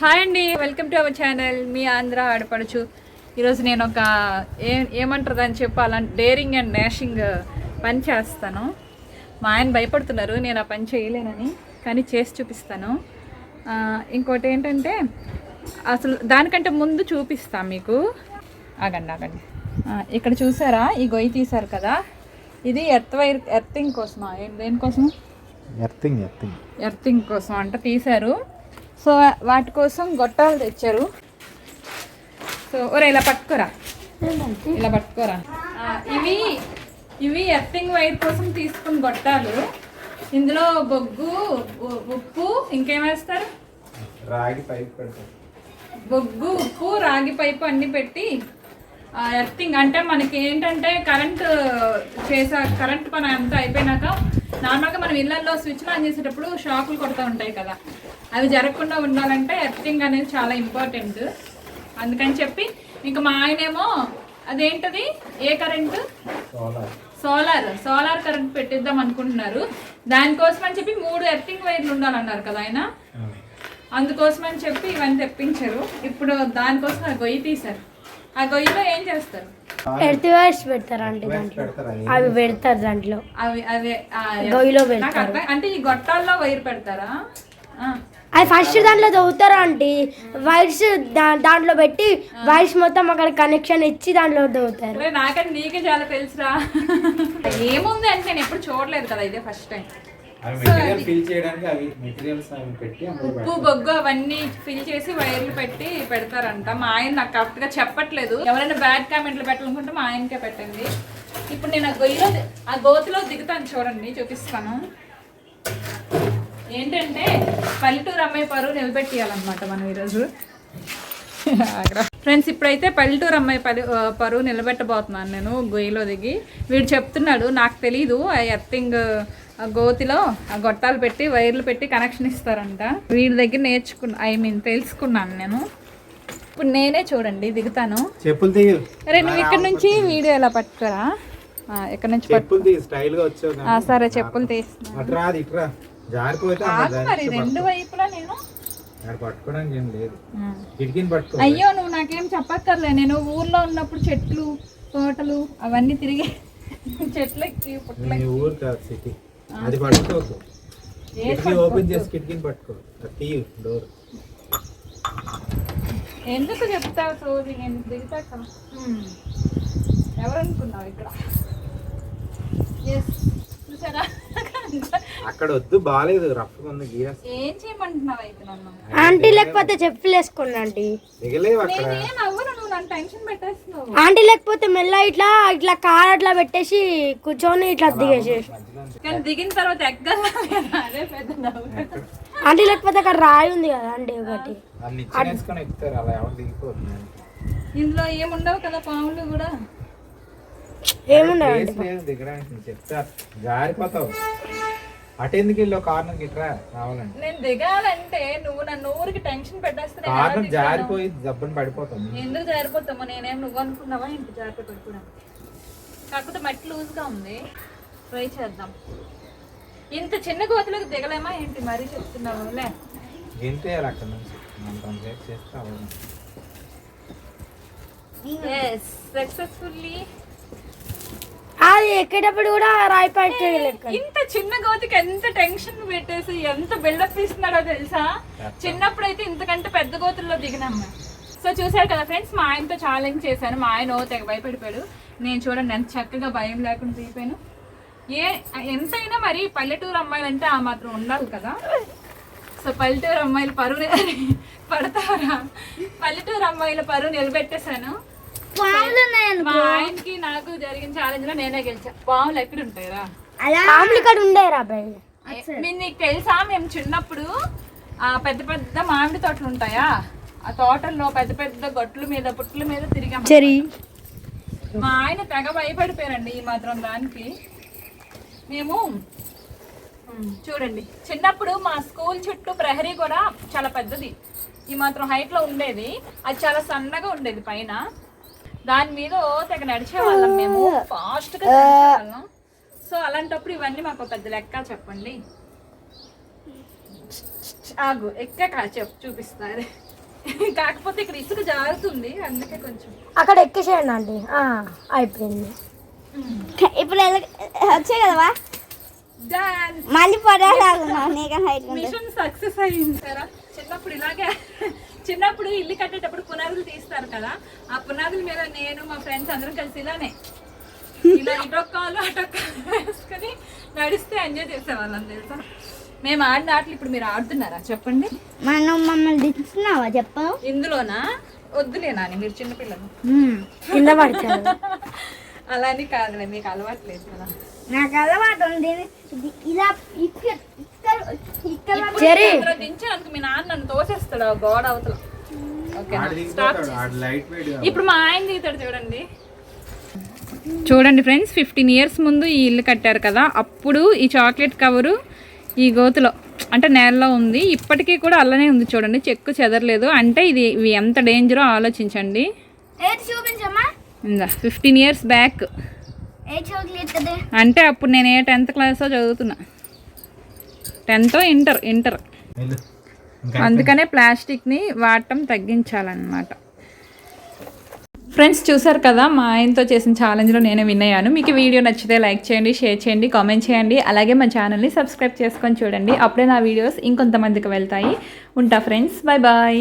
Hi అండి welcome to our channel. మీ ఆంధ్ర ఆడపడుచు. ఈరోజు నేను ఒక ఏ ఏమంటారు అని చెప్పాలంటే డేరింగ్ అండ్ డాషింగ్ పని చేస్తాను. మా ఆయన భయపడుతున్నారు నేను ఆ పని చేయలేనని కానీ చేసి చూపిస్తాను. ఇంకోటి ఏంటంటే అసలు దానికంటే ముందు చూపిస్తాను మీకు. ఆగండి ఆగండి. ఇక్కడ చూసారా? ఈ గొయ్యి తీశారు కదా. ఇది ఎర్త్ వైర్ ఎర్తింగ్ కోసమా? దేనికోసం? Earthing earthing. ఎర్తింగ్ కోసం అంట తీశారు. సో వాటి కోసం గొట్టాలు తెచ్చారు. సో ఒరే ఇలా పట్టుకోరా. ఇలా పట్టుకోరా. ఇవి ఇవి ఎర్తింగ్ వైర్ కోసం తీసుకున్న గొట్టాలు. ఇందులో బొగ్గు ఉప్పు ఇంకేం వేస్తారు రాగి పైప్ పెడతారు బొగ్గు ఉప్పు రాగి పైపు అన్ని పెట్టి ఆ, ఎర్తింగ్. అంటే మనకి ఏంటంటే కరెంట్ చేసా కరెంట్ పని అంతా అయిపోయినాక నార్మల్గా మనం ఇళ్ళలో స్విచ్ ఆన్ చేసేటప్పుడు షాకులు కొడుతూ ఉంటాయి కదా. అవి జరగకుండా ఉండాలంటే ఎర్తింగ్ అనేది చాలా ఇంపార్టెంట్. అందుకని చెప్పి ఇంకా మా ఆయనేమో అదేంటది? ఏ current? Solar. Solar. Solar current పెట్టిద్దాం అనుకుంటున్నారు. దానికోసం అని చెప్పి మూడు ఎర్తింగ్ వైర్లు ఉండాలన్నారు కదా ఆయన? అందుకోసం అని చెప్పి ఇవన్నీ తెప్పించారు. ఇప్పుడు దానికోసం ఆ గొయ్యి తీశారు. ఆ గొయ్యిలో ఏం చేస్తారు? ఎర్త్ వైర్స్ పెడతారండి దాంట్లో. అవి పెడతారు దాంట్లో. అవి అవి గొయ్యిలో పెడతారు. అంటే ఈ గొట్టాల్లో వైర్ పెడతారా. అది ఫస్ట్ దాంట్లో దవ్వుతారా ఆంటీ? వైర్స్ దాంట్లో పెట్టి వైర్స్ మొత్తం అక్కడ కనెక్షన్ ఇచ్చి దాంట్లో అరే నాకంటే నీకే చాలా తెలుసురా. ఏముంది అంటే నేను ఎప్పుడు చూడలేదు కదా ఇదే ఫస్ట్ టైం అవి మెటీరియల్ ఫిల్ చేయడానికి అవి మెటీరియల్స్ అవి పెట్టి అందులో ఉప్పు బొగ్గు అవన్నీ ఫిల్ చేసి వైర్లు పెట్టి పెడతారంట. మా ఆయన నాకు కరెక్ట్గా చెప్పట్లేదు. ఎవరైనా బ్యాడ్ కామెంట్లు పెట్టాలనుకుంటే మా ఆయనకే పెట్టండి. ఇప్పుడు నేను ఆ గొయ్యిలో ఆ గోతిలో దిగుతాను చూడండి చూపిస్తాను. ఏంటంటే పల్లెటూరు అమ్మాయి పరువు నిలబెట్టియాలన్నమాట మనం ఈరోజు. ఫ్రెండ్స్ ఇప్పుడైతే పల్లెటూరు అమ్మాయి పరి పరువు నిలబెట్టబోతున్నాను నేను గొయ్యిలో దిగి. వీడు చెప్తున్నాడు నాకు తెలీదు ఆ ఎర్తింగ్ ఆ గోతిలో ఆ గొట్టాలు పెట్టి వైర్లు పెట్టి కనెక్షన్ ఇస్తారంట. వీడి దగ్గర నేర్చుకున్నా ఐ మీన్ తెలుసుకున్నాను నేను. ఇప్పుడు నేనే చూడండి దిగుతాను. చెప్పులు నువ్వు ఇక్కడ నుంచి వీడియో ఎలా పట్టుకోరా? ఆ, ఇక్కడ నుంచి పట్టు. చెప్పులు స్టైల్గా వచ్చావు. సరే చెప్పులు తీస్తున్నా జారిపోతే ఆగు మరి రెండు వైపులా నేను. అక్కడ పట్టుకోవడానికి ఏం లేదు. ఆ. కిటికీని పట్టుకో. అయ్యో నువ్వు నాకేం చెప్పక్కర్లే. నేను ఊర్లో ఉన్నప్పుడు చెట్లు తోటలు అవన్నీ తిరిగి చెట్లు ఊరు కాదు సిటీ. అది పట్టుకోకు కిటికీ ఓపెన్ చేసి కిటికీని పట్టుకో. తీయు డోర్. ఎందుకు చెప్తావు సోది? నేను దిగుతా కదా. హ్మ్. ఎవరు అనుకున్నావు ఇక్కడ? ఎస్ అక్కడ వద్దు బాగాలేదు రఫ్ ఉంది గీరస్ ఏం చేయమంటున్నావు అయితే నన్ను? ఆంటీ లేకపోతే చెప్పులు వేసుకోండి ఆంటీ దిగలేవు అక్కడ. నేనేం అవ్వను నువ్వు నన్ను టెన్షన్ పెట్టేస్తున్నావు. ఆంటీ లేకపోతే మెల్ల ఇట్లా ఇట్లా కార్ అట్లా పెట్టేసి కూర్చొని ఇట్లా దిగేసేసి కానీ దిగిన తర్వాత ఎక్కదా అదే పెద్ద డౌట్ ఆంటీ లేకపోతే అక్కడ రాయి ఉంది కదా ఆంటీ ఒకటి. వాళ్ళు నిచ్చెన వేసుకొని ఎక్కుతారు అలా ఎవరు దిగిపోతుంది ఇందులో ఏముండవు కదా పాములు కూడా? లేదు దిగడానికి. చెప్తా జారిపోతావు. అటు ఎందుకు వెళ్ళావు కార్నర్ గిట్రా కావాలంటే నేను దిగాలంటే నువ్వు నన్ను ఊరికి టెన్షన్ పెట్టేస్తే కార్నర్? జారిపోయి దెబ్బని పడిపోతాం. ఎందుకు జారిపోతామో నేనేం నువ్వు అనుకున్నావా? ఇంటి జారిపోయి పెట్టుకోవడానికి కాకపోతే మట్టి లూజ్గా ఉంది. ట్రై చేద్దాం. ఇంత చిన్న గోతులకు దిగలేమా ఏంటి మరీ చెప్తున్నావు? లే. గెంతేయాలి అక్కడ నుంచి మనం కంప్లీట్ చేస్తే అవ్వదు. సక్సెస్ఫుల్లీ అది ఎక్కేటప్పుడు కూడా రాయి ఇంత చిన్న గోతికి ఎంత టెన్షన్ పెట్టేసి ఎంత బిల్డప్ ఇస్తున్నాడో తెలుసా? చిన్నప్పుడు అయితే ఇంతకంటే పెద్ద గోతుల్లో దిగినాము సో చూసారు కదా ఫ్రెండ్స్ మా ఆయనతో ఛాలెంజ్ చేశాను. మా ఆయన తెగ భయపడిపోయాడు. నేను చూడండి ఎంత చక్కగా భయం లేకుండా దిగిపోయాను. ఏ ఎంతైనా మరి పల్లెటూరు అమ్మాయిలు అంటే ఆ మాత్రం ఉండాలి కదా. సో పల్లెటూరు అమ్మాయిల పరువు పడతారా? పల్లెటూరు అమ్మాయిల పరువు నిలబెట్టేశాను. మా ఆయనకి నాకు జరిగిన ఛాలెంజ్లో నేనే గెలిచా. పాములు ఎక్కడ ఉంటాయిరా? మామూలు ఇక్కడ ఉండే రా బాయ్ మీరు నీకు తెలుసా మేము చిన్నప్పుడు ఆ పెద్ద పెద్ద మామిడి తోటలు ఉంటాయా? ఆ తోటల్లో పెద్ద పెద్ద గొట్ల మీద పుట్ల మీద తిరిగాం చెరి. మా ఆయన తెగ భయపడిపోయారండి ఈ మాత్రం దానికి. మేము చూడండి. చిన్నప్పుడు మా స్కూల్ చుట్టూ ప్రహరీ కూడా చాలా పెద్దది. ఈ మాత్రం హైట్లో ఉండేది. అది చాలా సన్నగా ఉండేది పైన. దాని మీద తెగ నడిచేవాళ్ళం మేము. ఫాస్ట్గా నడిచేవాళ్ళం. సో అలాంటప్పుడు ఇవన్నీ మాకు పెద్ద లెక్క చెప్పండి. ఆగు ఎక్కాక చెప్పు చూపిస్తారు కాకపోతే ఇక్కడ ఇసుక జారుతుంది అందుకే కొంచెం. అక్కడ ఎక్కేసేయండి ఆ, అయిపోయింది. ఇప్పుడు ఎలా- వచ్చాయి కదవా? మళ్ళీ హైట్ మిషన్ సక్సెస్ అయింది సారా. చిన్నప్పుడు ఇలాగే చిన్నప్పుడు ఇల్లు కట్టేటప్పుడు పునాదులు తీస్తారు కదా ఆ పునాదుల మీద నేను మా ఫ్రెండ్స్ అందరం కలిసి ఇలానే. ఇలా ఇటొక్కాలు అటొక్కాలు వేసుకొని నడిస్తే ఎంజాయ్ చేసేవాళ్ళం తెలుసా? మేము ఆడిన ఆటలు ఇప్పుడు మీరు ఆడుతున్నారా? చెప్పండి. మనం మమ్మల్ని దిస్తున్నావా చెప్పు ఇందులోనా? వద్దులే నాని మీరు చిన్నపిల్లలు కింద పడతారు. అలా అని కాదులే మీకు అలవాటు లేదు కదా. నాకు అలవాటు ఉంది. ఇలా ఇక్కడ ఇక్కడ మీ నాన్న నన్ను తోసేస్తాడు ఆ గోడ అవతల. ఇప్పుడు మా ఆయన దిగుతాడు చూడండి. చూడండి ఫ్రెండ్స్ ఫిఫ్టీన్ ఇయర్స్ ముందు ఈ ఇల్లు కట్టారు కదా అప్పుడు ఈ చాక్లెట్ కవరు ఈ గోతులో అంటే నేలలో ఉంది. ఇప్పటికీ కూడా అలానే ఉంది చూడండి చెక్కు చెదరలేదు. అంటే ఇది ఇవి ఎంత డేంజరో ఆలోచించండి. ఇందా ఫిఫ్టీన్ ఇయర్స్ బ్యాక్. అంటే అప్పుడు నేను ఏ టెన్త్ క్లాసో చదువుతున్నా. టెన్త్ ఇంటర్ ఇంటర్ అందుకనే ప్లాస్టిక్ని వాడటం తగ్గించాలన్నమాట. ఫ్రెండ్స్ చూసారు కదా మా ఆయనతో చేసిన ఛాలెంజ్లో నేను విన్ అయ్యాను. మీకు వీడియో నచ్చితే లైక్ చేయండి షేర్ చేయండి కామెంట్ చేయండి. అలాగే మా ఛానల్ని సబ్స్క్రైబ్ చేసుకొని చూడండి. అప్పుడే నా వీడియోస్ ఇంకొంతమందికి వెళ్తాయి. ఉంటా ఫ్రెండ్స్ బాయ్ బాయ్.